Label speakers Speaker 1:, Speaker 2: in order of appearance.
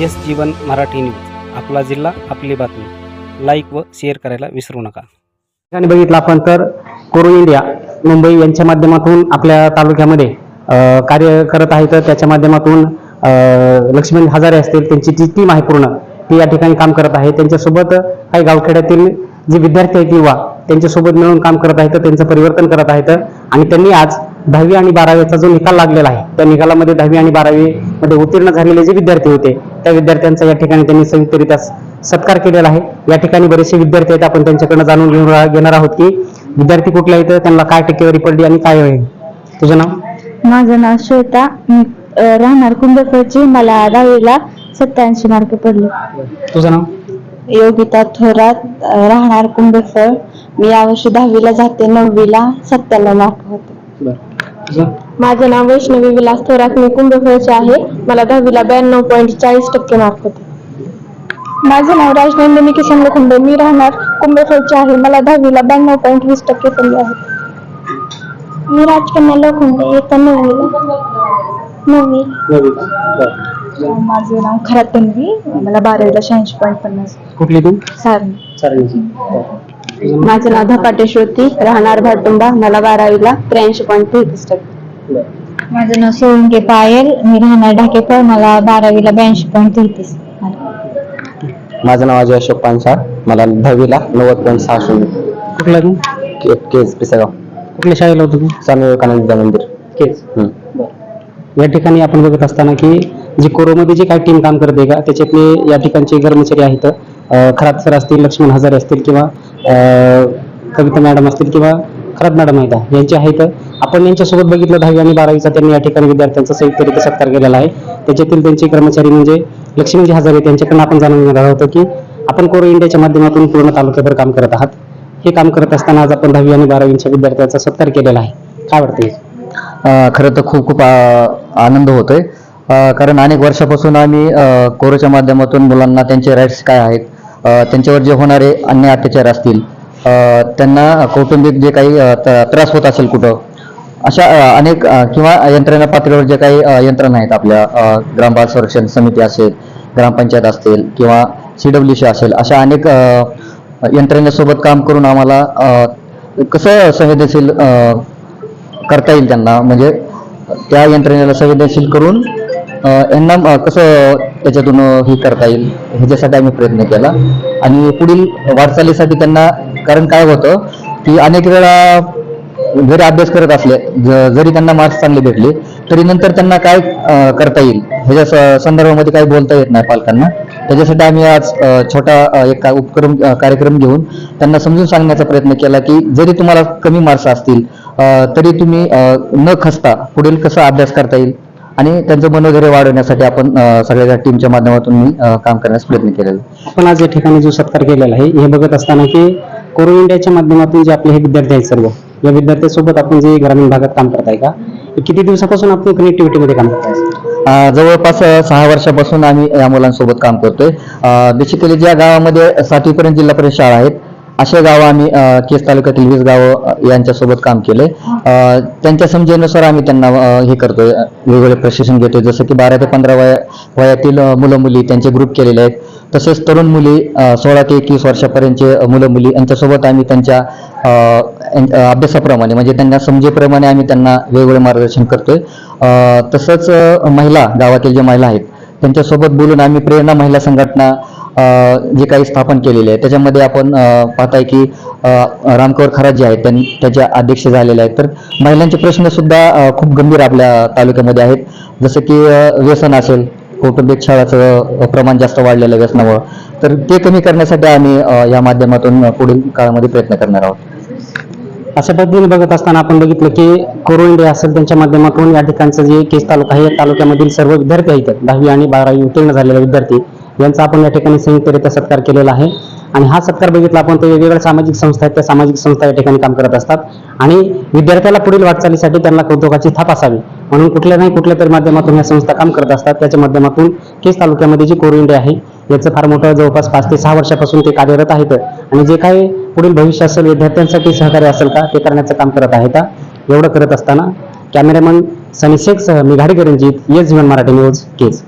Speaker 1: Yes जीवन Marathi news. आपला जिल्हा आपली बातमी. लाईक व शेअर करायला विसरू नका. ठिकाणी बघितलं आपण तर कोरो इंडिया मुंबई यांच्या माध्यमातून आपल्या तालुक्यामध्ये कार्य करत आहेत तर त्याच्या माध्यमातून लक्ष्मण हजारे असतील त्यांची जी टीम आहे पूर्ण ती या ठिकाणी काम करत आहे. त्यांच्यासोबत काही गावखेड्यातील जे विद्यार्थी आहेत युवा त्यांच्यासोबत मिळून काम करत आहेत त्यांचं परिवर्तन करत आहेत. आणि त्यांनी आज दहावी आणि बारावीचा जो निकाल लागलेला आहे त्या निकालामध्ये दहावी आणि बारावी मध्ये उत्तीर्ण झालेले जे विद्यार्थी होते त्या विद्यार्थ्यांचा या ठिकाणी त्यांनी संयुक्तरित्या सत्कार केलेला आहे. या ठिकाणी बरेचसे विद्यार्थी आहेत आपण त्यांच्याकडनं जाणून घेऊन घेणार आहोत की विद्यार्थी कुठले आहेत त्यांना काय टक्केवारी पडली आणि काय होईल. तुझं नाव?
Speaker 2: माझं नाव श्वेता. राहणार कुंभफळची मला दहावीला सत्याऐंशी मार्क पडले.
Speaker 1: तुझं नाव?
Speaker 2: योगिता थोरात राहणार कुंभफळ. मी यावर्षी दहावीला जाते नववीला सत्त्याण्णव मार्क होते. माझं नाव वैष्णवी विलास थोरात मी कुंभफळचे आहे. मला दहावीला ब्याण्णव पॉईंट चाळीस टक्के मार्क होते. माझं नाव राजनंदिनी किसन लोखंडे. मी राहणार कुंभफळचे आहे. मला दहावीला ब्याण्णव पॉईंट वीस टक्के पडले आहेत मी राजकन्या लोखंडे. नववीला नववी.
Speaker 1: नववी.
Speaker 2: माझं नाव खरात तन्वी. मला बारावीला शहाऐंशी पॉईंट पन्नास.
Speaker 1: कुठली तू?
Speaker 2: सारणी.
Speaker 1: बरं.
Speaker 2: माझं नाव धपाटे श्रुती राहणार भाटुंबा मला बारावीला त्र्याऐंशी पॉईंट तेहतीस टक्के. माझं नाव सोळंके पायल मी राहणार ढाकेफळ मला बारावीला ब्याऐंशी पॉईंट तेहतीस
Speaker 3: माझं नाव अजय अशोक पानसाळ मला दहावीला नव्वद पॉईंट सहा शून्य.
Speaker 1: कुठला तू?
Speaker 3: के केज पिसेगाव.
Speaker 1: कुठल्या शाळेला होतो तू?
Speaker 3: स्वामी विवेकानंद विद्या मंदिर. हं.
Speaker 1: या ठिकाणी आपण बघत असताना की जी कोरोमध्ये जी काही टीम काम करते का त्याच्यातले या ठिकाणचे कर्मचारी आहेत खरात सर असतील लक्ष्मण हजारे असतील किंवा कविता मॅडम असतील किंवा खरात मॅडम आहेत यांचे आहेत. आपण यांच्यासोबत बघितलं दहावी आणि बारावीचा त्यांनी या ठिकाणी विद्यार्थ्यांचा संयुक्तरित्या सत्कार केलेला आहे. त्याच्यातील त्यांचे कर्मचारी म्हणजे लक्ष्मीजी हजारे त्यांच्याकडून आपण जाणून घेणार आहोत की आपण कोरो इंडियाच्या माध्यमातून पूर्ण तालुक्यावर काम करत आहात. हे काम करत असताना आज आपण दहावी आणि बारावीच्या विद्यार्थ्यांचा सत्कार केलेला आहे. काय वाटते?
Speaker 3: खरं तर खूप खूप आनंद होतोय. कारण अनेक वर्षापासून आम्ही कोरोच्या माध्यमातून मुलांना त्यांचे राईट्स काय आहेत त्यांच्यावर जे होणारे अन्याय अत्याचार असतील त्यांना कौटुंबिक जे काही त- त्रास होत असेल कुठं अशा अनेक किंवा यंत्रणा पातळीवर जे काही यंत्रणा आहेत आपल्या ग्राम ग्रामबाल संरक्षण समिती असेल ग्रामपंचायत असतील किंवा सी डब्ल्यू सी असेल अशा अनेक यंत्रणेसोबत काम करून आम्हाला कसं संवेदनशील करता येईल त्यांना म्हणजे त्या यंत्रणेला संवेदनशील करून यांना कसं त्याच्यातून हे करता येईल? ह्याच्यासाठी आम्ही प्रयत्न केला. आणि पुढील वाटचालीसाठी त्यांना कारण काय होतं की अनेक वेळा जरी अभ्यास करत असले जरी त्यांना मार्क्स चांगले भेटले तरी नंतर त्यांना काय करता येईल? ह्याच्या संदर्भामध्ये काही बोलता येत नाही पालकांना. त्याच्यासाठी आम्ही आज छोटा एक का- उपक्रम कार्यक्रम घेऊन त्यांना समजून सांगण्याचा प्रयत्न केला की जरी तुम्हाला कमी मार्क्स असतील तरी तुम्ही न खसता पुढील कसा अभ्यास करता येईल? आणि त्यांचं मनोधैर्य वाढवण्यासाठी आपण सगळ्या टीमच्या माध्यमातून मी काम करण्यास प्रयत्न केलेला.
Speaker 1: आपण आज या ठिकाणी जो सत्कार केलेला आहे हे बघत असताना की कोरो इंडियाच्या माध्यमातून जे आपले हे विद्यार्थी आहेत सर्व या विद्यार्थ्यांसोबत आपण जे ग्रामीण भागात काम करताय का? किती दिवसापासून आपण कनेक्टिव्हिटी मध्ये काम करताय?
Speaker 3: जवळपास सहा वर्षापासून आम्ही या मुलांसोबत काम करतोय. बेसिकली ज्या गावामध्ये सातवीपर्यंत जिल्हा परिषद शाळा आहेत अशा गावं आम्ही अ, केस तालुक्यातील वीस गावं अ, यांच्यासोबत काम केलंय. अ, त्यांच्या समजेनुसार आम्ही त्यांना अ, हे करतोय. अ, वेगवेगळे प्रशिक्षण घेतोय. जसं की बारा ते पंधरा वया वयातील अ, मुलं मुली त्यांचे ग्रुप केलेले आहेत. तसेच तरुण मुली अ, सोळा ते एकवीस वर्षापर्यंतचे अ, मुलं मुली यांच्यासोबत आम्ही त्यांच्या अ, यां- अ, अभ्यासाप्रमाणे म्हणजे त्यांना समजेप्रमाणे आम्ही त्यांना वेगवेगळे मार्गदर्शन करतोय. अ, तसंच अ, महिला गावातील ज्या महिला आहेत त्यांच्यासोबत बोलून आम्ही प्रेरणा महिला संघटना जे काही स्थापन केलेले आहे त्याच्यामध्ये आपण पाहताय की रामकवर खरात जे आहेत त्यांनी त्याच्या अध्यक्ष झालेले आहेत. तर महिलांचे प्रश्न सुद्धा खूप गंभीर आपल्या तालुक्यामध्ये आहेत. जसं की व्यसन असेल कौटुंबिक छळाचं प्रमाण जास्त वाढलेलं आहे व्यसनामुळं. तर ते कमी करण्यासाठी आम्ही या माध्यमातून पुढील काळामध्ये प्रयत्न करणार आहोत.
Speaker 1: अशा पद्धतीने बघत असताना आपण बघितलं की कोरो इंडिया असेल त्यांच्या माध्यमातून या ठिकाणचं जे केस तालुका आहे या तालुक्यामधील सर्व विद्यार्थी आहेत. दहावी आणि बारावी उत्तीर्ण झालेले विद्यार्थी यांचा आपण या ठिकाणी संयुक्तरित्या सत्कार केलेला आहे. आणि हा सत्कार बघितला आपण ते वेगवेगळ्या सामाजिक संस्था आहेत त्या सामाजिक संस्था या ठिकाणी काम करत असतात. आणि विद्यार्थ्याला पुढील वाटचालीसाठी त्यांना कौतुकाची थाप असावी. म्हणून कुठल्या नाही कुठल्या तरी माध्यमातून या संस्था काम करत असतात. त्याच्या माध्यमातून केस तालुक्यामध्ये जी कोरो इंडिया आहे याचं फार मोठं जवळपास पाच ते सहा वर्षापासून ते कार्यरत आहेत. आणि जे काही पुढील भविष्य असेल विद्यार्थ्यांसाठी सहकार्य असेल का ते करण्याचं काम करत आहेत. एवढं करत असताना कॅमेरामन सनी शेखसह मी घाडीकर रणजित येस जीवन मराठी न्यूज केस